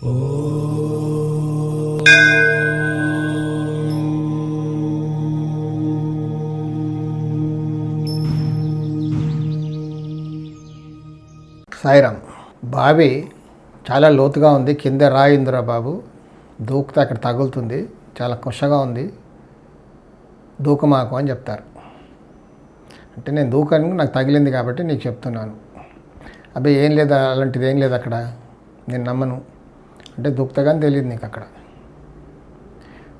సాయిరామ్ బావి చాలా లోతుగా ఉంది. కింద రాయిందిరా బాబు దూకితే అక్కడ తగులుతుంది. చాలా కుషగా ఉంది. దూకమాకు అని చెప్తారు. అంటే నేను దూకాను నాకు తగిలింది కాబట్టి నీకు చెప్తున్నాను. అబ్బాయి ఏం లేదు అలాంటిది ఏం లేదు అక్కడ. నేను నమ్మను. అంటే దూకుతా తెలియదు నీకు అక్కడ.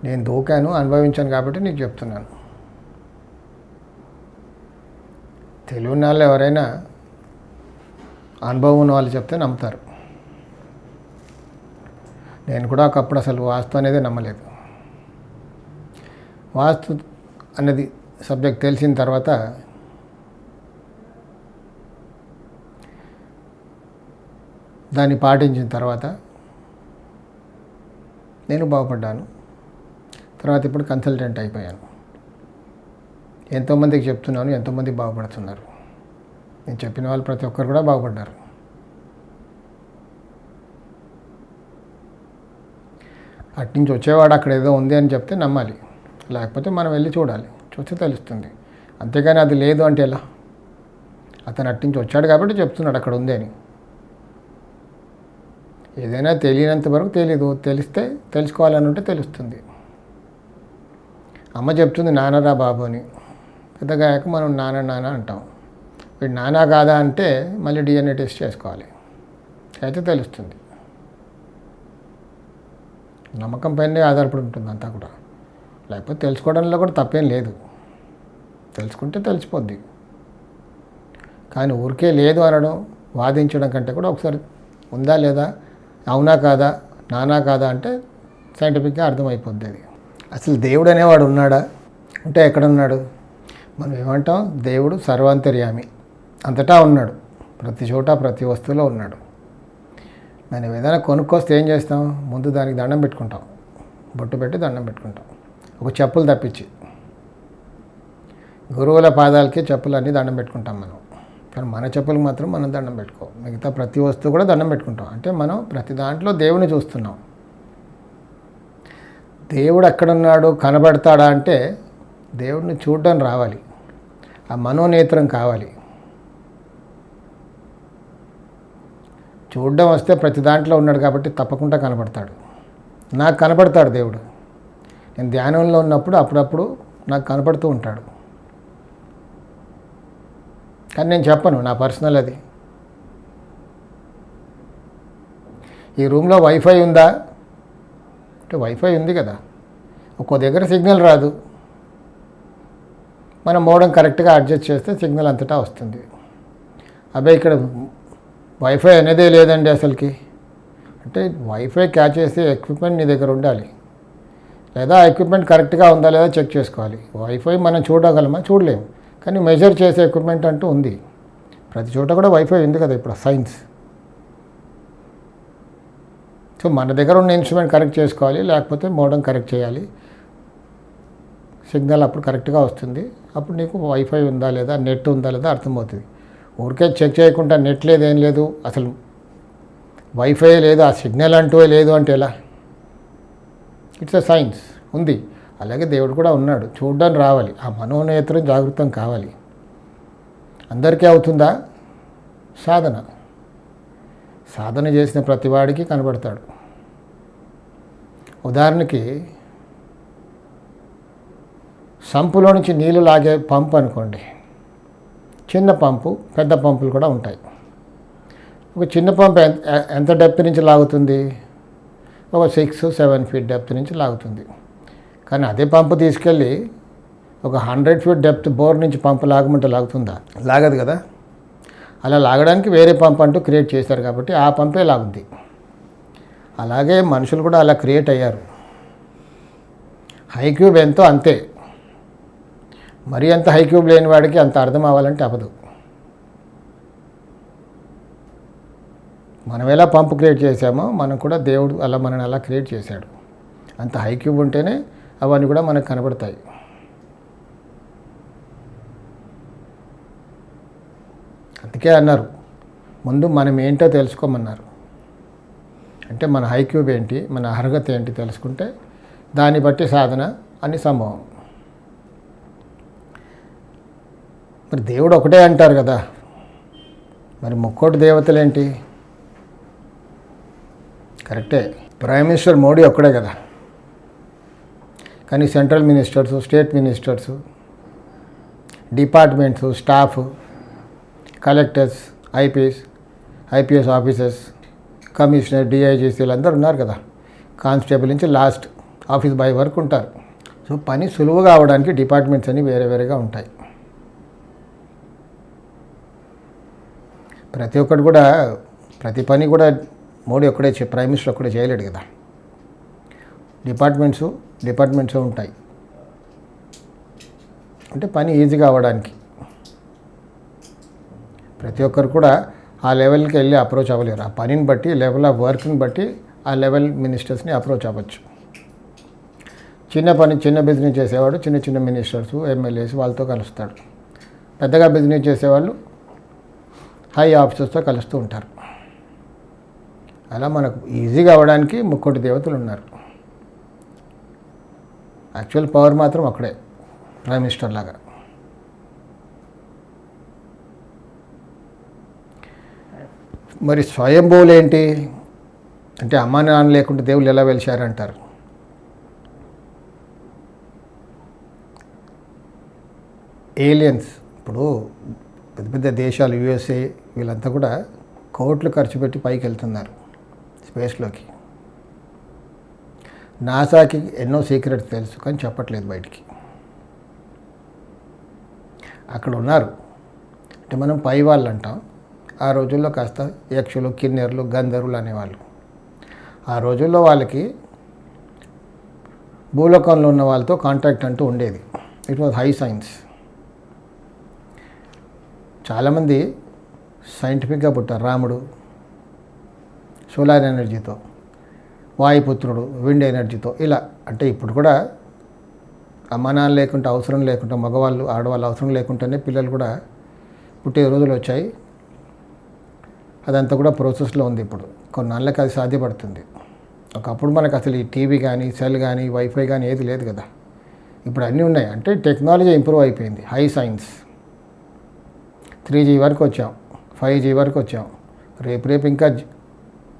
నేను దూకాను అనుభవించాను కాబట్టి నీకు చెప్తున్నాను. తెలియని వాళ్ళు ఎవరైనా అనుభవం ఉన్న వాళ్ళు చెప్తే నమ్ముతారు. నేను కూడా ఒకప్పుడు అసలు వాస్తు అనేది నమ్మలేదు. వాస్తు అనేది సబ్జెక్ట్ తెలిసిన తర్వాత దాన్ని పాటించిన తర్వాత నేను బాగుపడ్డాను. తర్వాత ఇప్పుడు కన్సల్టెంట్ అయిపోయాను. ఎంతోమందికి చెప్తున్నాను ఎంతోమంది బాగుపడుతున్నారు. నేను చెప్పిన వాళ్ళు ప్రతి ఒక్కరు కూడా బాగుపడ్డారు. అట్నుంచి వచ్చేవాడు అక్కడ ఏదో ఉంది అని చెప్తే నమ్మాలి. లేకపోతే మనం వెళ్ళి చూడాలి. చూస్తే తెలుస్తుంది. అంతేగాని అది లేదు అంటే ఎలా? అతను అట్నుంచి వచ్చాడు కాబట్టి చెప్తున్నాడు అక్కడ ఉంది అని. ఏదైనా తెలియనంత వరకు తెలీదు. తెలిస్తే తెలుసుకోవాలని ఉంటే తెలుస్తుంది. అమ్మ చెప్తుంది నాన్నరా బాబు అని. పెద్దగా మనం నాన్న నాన్న అంటాం. వీడు నానా కాదా అంటే మళ్ళీ డిఎన్ఏ టెస్ట్ చేసుకోవాలి. అయితే తెలుస్తుంది. నమ్మకం పైనే ఆధారపడి ఉంటుంది అంతా కూడా. లేకపోతే తెలుసుకోవడంలో కూడా తప్పేం లేదు. తెలుసుకుంటే తెలిసిపోద్ది. కానీ ఊరికే లేదు అనడం వాదించడం కంటే కూడా ఒకసారి ఉందా లేదా? అవునా కాదా నానా కాదా అంటే సైంటిఫిక్గా అర్థమైపోద్ది అది. అసలు దేవుడు అనేవాడు ఉన్నాడా? ఉంటే ఎక్కడున్నాడు? మనం ఏమంటాం? దేవుడు సర్వాంతర్యామి. అంతటా ఉన్నాడు. ప్రతి చోట ప్రతి వస్తువులో ఉన్నాడు. మనం ఏదైనా కొనుక్కొస్తే ఏం చేస్తాం? ముందు దానికి దండం పెట్టుకుంటాం. బొట్టు పెట్టి దండం పెట్టుకుంటాం. ఒక చెప్పులు తప్పించి. గురువుల పాదాలకి చెప్పులు అన్నీ దండం పెట్టుకుంటాం మనం. కానీ మన చెప్పులకు మాత్రం మనం దండం పెట్టుకో. మిగతా ప్రతి వస్తువు కూడా దండం పెట్టుకుంటాం. అంటే మనం ప్రతి దాంట్లో దేవుని చూస్తున్నాం. దేవుడు ఎక్కడున్నాడు కనబడతాడా అంటే దేవుడిని చూడడం రావాలి. ఆ మనోనేత్రం కావాలి. చూడడం వస్తే ప్రతి దాంట్లో ఉన్నాడు కాబట్టి తప్పకుండా కనపడతాడు నాకు కనపడతాడు దేవుడు. నేను ధ్యానంలో ఉన్నప్పుడు అప్పుడప్పుడు నాకు కనపడుతూ ఉంటాడు. కానీ నేను చెప్పను నా పర్సనల్ అది. ఈ రూమ్లో వైఫై ఉందా? అంటే వైఫై ఉంది కదా. ఒక్కో దగ్గర సిగ్నల్ రాదు. మనం మోడం కరెక్ట్గా అడ్జస్ట్ చేస్తే సిగ్నల్ అంతటా వస్తుంది. అబ్బాయి ఇక్కడ వైఫై అనేదే లేదండి అసలుకి. అంటే వైఫై క్యాచ్ చేసే ఎక్విప్మెంట్ నీ దగ్గర ఉండాలి. లేదా ఎక్విప్మెంట్ కరెక్ట్గా ఉందా లేదా చెక్ చేసుకోవాలి. వైఫై మనం చూడగలమా? చూడలేము. కానీ మెజర్ చేసే ఎక్విప్మెంట్ అంటూ ఉంది. ప్రతి చోట కూడా వైఫై ఉంది కదా ఇప్పుడు సైన్స్ సో మన దగ్గర ఉన్న ఇన్స్ట్రుమెంట్ కరెక్ట్ చేసుకోవాలి లేకపోతే మోడల్ కరెక్ట్ చేయాలి. సిగ్నల్ అప్పుడు కరెక్ట్గా వస్తుంది. అప్పుడు నీకు వైఫై ఉందా లేదా నెట్ ఉందా లేదా అర్థమవుతుంది. ఊరికే చెక్ చేయకుండా నెట్ లేదు ఏం లేదు అసలు వైఫై లేదు ఆ సిగ్నల్ అంటూ లేదు అంటే ఎలా? ఇట్స్ అ సైన్స్ ఉంది. అలాగే దేవుడు కూడా ఉన్నాడు. చూడడం రావాలి. ఆ మనోనేత్రం జాగృతం కావాలి. అందరికీ అవుతుందా? సాధన. సాధన చేసిన ప్రతివాడికి కనబడతాడు. ఉదాహరణకి సంపులో నుంచి నీళ్ళు లాగే పంపు అనుకోండి. చిన్న పంపు పెద్ద పంపులు కూడా ఉంటాయి. ఒక చిన్న పంపు ఎంత ఎంత డెప్త్ నుంచి లాగుతుంది? ఒక సిక్స్ సెవెన్ ఫీట్ డెప్త్ నుంచి లాగుతుంది. కానీ అదే పంపు తీసుకెళ్ళి ఒక హండ్రెడ్ ఫీట్ డెప్త్ బోర్ నుంచి పంపు లాగమంటే లాగుతుందా? లాగదు కదా. అలా లాగడానికి వేరే పంప్ అంటూ క్రియేట్ చేశారు కాబట్టి ఆ పంపే లాగుద్ది. అలాగే మనుషులు కూడా అలా క్రియేట్ అయ్యారు. హైక్యూబ్ ఎంతో అంతే. మరి అంత హైక్యూబ్ లేని వాడికి అంత అర్థం అవ్వాలంటే అవ్వదు. మనం ఎలా పంపు క్రియేట్ చేసామో మనం కూడా దేవుడు అలా మనని అలా క్రియేట్ చేశాడు. అంత హైక్యూబ్ ఉంటేనే అవన్నీ కూడా మనకు కనబడతాయి. అందుకే అన్నారు ముందు మనం ఏంటో తెలుసుకోమన్నారు. అంటే మన హైక్యూబ్ ఏంటి మన అర్హత ఏంటి తెలుసుకుంటే దాన్ని బట్టి సాధన అని సంభవం. మరి దేవుడు ఒకటే అంటారు కదా మరి ముక్కోటి దేవతలు ఏంటి? కరెక్టే. ప్రైమ్ మినిస్టర్ మోడీ ఒక్కడే కదా. కానీ central ministers state ministers departments staff collectors IPS IPS officers commissioner డిఐజీసీ వీళ్ళందరూ ఉన్నారు కదా. కానిస్టేబుల్ నుంచి లాస్ట్ ఆఫీస్ బాయ్ వరకు ఉంటారు. సో పని సులువుగా అవడానికి డిపార్ట్మెంట్స్ అన్నీ వేరే వేరేగా ఉంటాయి. ప్రతి ఒక్కటి కూడా ప్రతి పని కూడా మోడీ ఒక్కడే ప్రైమ్ మినిస్టర్ ఒక్కడే చేయలేడు కదా. డిపార్ట్మెంట్స్ డిపార్ట్మెంట్స్ ఉంటాయి. అంటే పని ఈజీగా అవ్వడానికి. ప్రతి ఒక్కరు కూడా ఆ లెవెల్కి వెళ్ళి అప్రోచ్ అవ్వలేరు. ఆ పనిని బట్టి లెవెల్ ఆఫ్ వర్క్ని బట్టి ఆ లెవెల్ మినిస్టర్స్ని అప్రోచ్ అవ్వచ్చు. చిన్న పని చిన్న బిజినెస్ చేసేవాడు చిన్న చిన్న మినిస్టర్స్ ఎమ్మెల్యేస్ వాళ్ళతో కలుస్తాడు. పెద్దగా బిజినెస్ చేసేవాళ్ళు హై ఆఫీసర్స్తో కలుస్తూ ఉంటారు. అలా మనకు ఈజీగా అవ్వడానికి ముక్కోటి దేవతలు ఉన్నారు. యాక్చువల్ పవర్ మాత్రం అక్కడే ప్రైమ్ మినిస్టర్ లాగా. మరి స్వయంభూలు ఏంటి? అంటే అమ్మ నాన్న లేకుంటే దేవుళ్ళు ఎలా వెలిశారంటారు? ఏలియన్స్ ఇప్పుడు పెద్ద పెద్ద దేశాలు యుఎస్ఏ వీళ్ళంతా కూడా కోట్లు ఖర్చు పెట్టి పైకి వెళ్తున్నారు స్పేస్లోకి నాసాకి ఎన్నో సీక్రెట్స్ తెలుసు కానీ చెప్పట్లేదు బయటికి. అక్కడ ఉన్నారు. అంటే మనం పై వాళ్ళు అంటాం. ఆ రోజుల్లో కాస్త యక్షులు కిన్నెర్లు గంధర్వులు అనేవాళ్ళు. ఆ రోజుల్లో వాళ్ళకి భూలోకంలో ఉన్న వాళ్ళతో కాంటాక్ట్ అంటూ ఉండేది. ఇట్ వాజ్ హై సైన్స్ చాలామంది సైంటిఫిక్గా పుట్టారు. రాముడు సోలార్ ఎనర్జీతో వాయుపుత్రుడు విండ్ ఎనర్జీతో. ఇలా. అంటే ఇప్పుడు కూడా అమ్మానాలు లేకుంటే అవసరం లేకుండా మగవాళ్ళు ఆడవాళ్ళు అవసరం లేకుండానే పిల్లలు కూడా పుట్టే రోజులు వచ్చాయి. అదంతా కూడా ప్రాసెస్లో ఉంది ఇప్పుడు. కొన్నాళ్ళకి అది సాధ్యపడుతుంది. ఒకప్పుడు మనకు అసలు ఈ టీవీ కానీ సెల్ కానీ వైఫై కానీ ఏది లేదు కదా. ఇప్పుడు అన్నీ ఉన్నాయి. అంటే టెక్నాలజీ ఇంప్రూవ్ అయిపోయింది. High science. త్రీ జీ వరకు వచ్చాం. ఫైవ్ జీ వరకు వచ్చాం. రేపు రేపు ఇంకా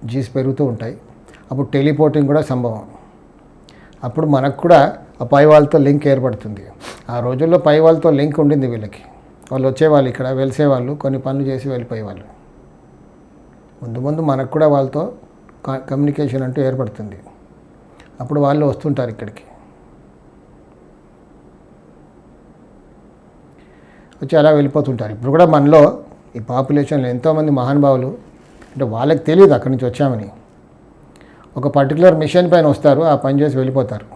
జీస్ పెరుగుతూ ఉంటాయి. అప్పుడు టెలిపోర్టింగ్ కూడా సంభవం. అప్పుడు మనకు కూడా ఆ పై వాళ్ళతో లింక్ ఏర్పడుతుంది. ఆ రోజుల్లో పై వాళ్ళతో లింక్ ఉండింది వీళ్ళకి. వాళ్ళు వచ్చేవాళ్ళు ఇక్కడ వెలిసేవాళ్ళు కొన్ని పనులు చేసి వెళ్ళిపోయేవాళ్ళు. ముందు ముందు మనకు కూడా వాళ్ళతో కమ్యూనికేషన్ అంటూ ఏర్పడుతుంది. అప్పుడు వాళ్ళు వస్తుంటారు ఇక్కడికి. వచ్చి అలా వెళ్ళిపోతుంటారు. ఇప్పుడు కూడా మనలో ఈ పాపులేషన్లో ఎంతోమంది మహానుభావులు అంటే వాళ్ళకి తెలియదు అక్కడి నుంచి వచ్చామని. ఒక పర్టికులర్ మిషన్ పైన వస్తారు ఆ పని చేసి వెళ్ళిపోతారు.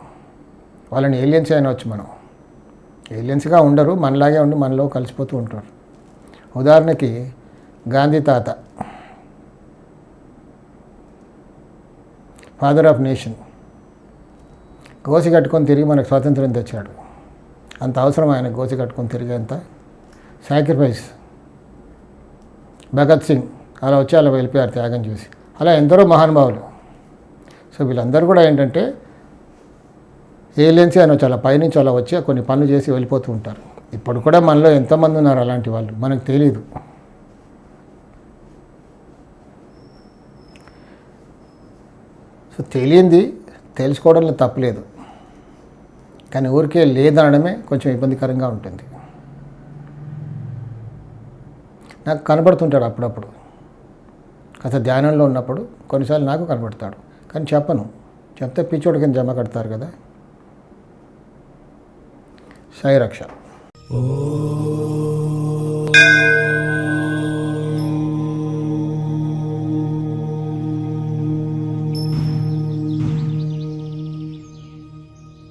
వాళ్ళని ఏలియన్స్ అయినవచ్చు మనం. ఏలియన్స్గా ఉండరు మనలాగే ఉండి మనలో కలిసిపోతూ ఉంటారు. ఉదాహరణకి గాంధీ తాత ఫాదర్ ఆఫ్ నేషన్ గోసి కట్టుకొని తిరిగి మనకు స్వాతంత్రం తెచ్చాడు. అంత అవసరం ఆయన గోసి కట్టుకొని తిరిగేంత. సాక్రిఫైస్ భగత్ సింగ్ అలా వచ్చి అలా వెళ్ళిపోయారు త్యాగం చేసి. అలా ఎందరో మహానుభావులు. సో వీళ్ళందరూ కూడా ఏంటంటే ఏలియన్సీ అని చాలా పైనుంచి అలా వచ్చి కొన్ని పనులు చేసి వెళ్ళిపోతూ ఉంటారు. ఇప్పుడు కూడా మనలో ఎంతమంది ఉన్నారు అలాంటి వాళ్ళు? మనకు తెలియదు సో తెలియంది తెలుసుకోవడంలో తప్పలేదు కానీ ఊరికే లేదనడమే కొంచెం ఇబ్బందికరంగా ఉంటుంది. నాకు కనబడుతుంటాడు అప్పుడప్పుడు. కాస్త ధ్యానంలో ఉన్నప్పుడు కొన్నిసార్లు నాకు కనబడతాడు. కానీ చెప్పను. చెప్తే పిచ్చోడి కింద జమ కడతారు కదా. సాయి రక్ష. ఓ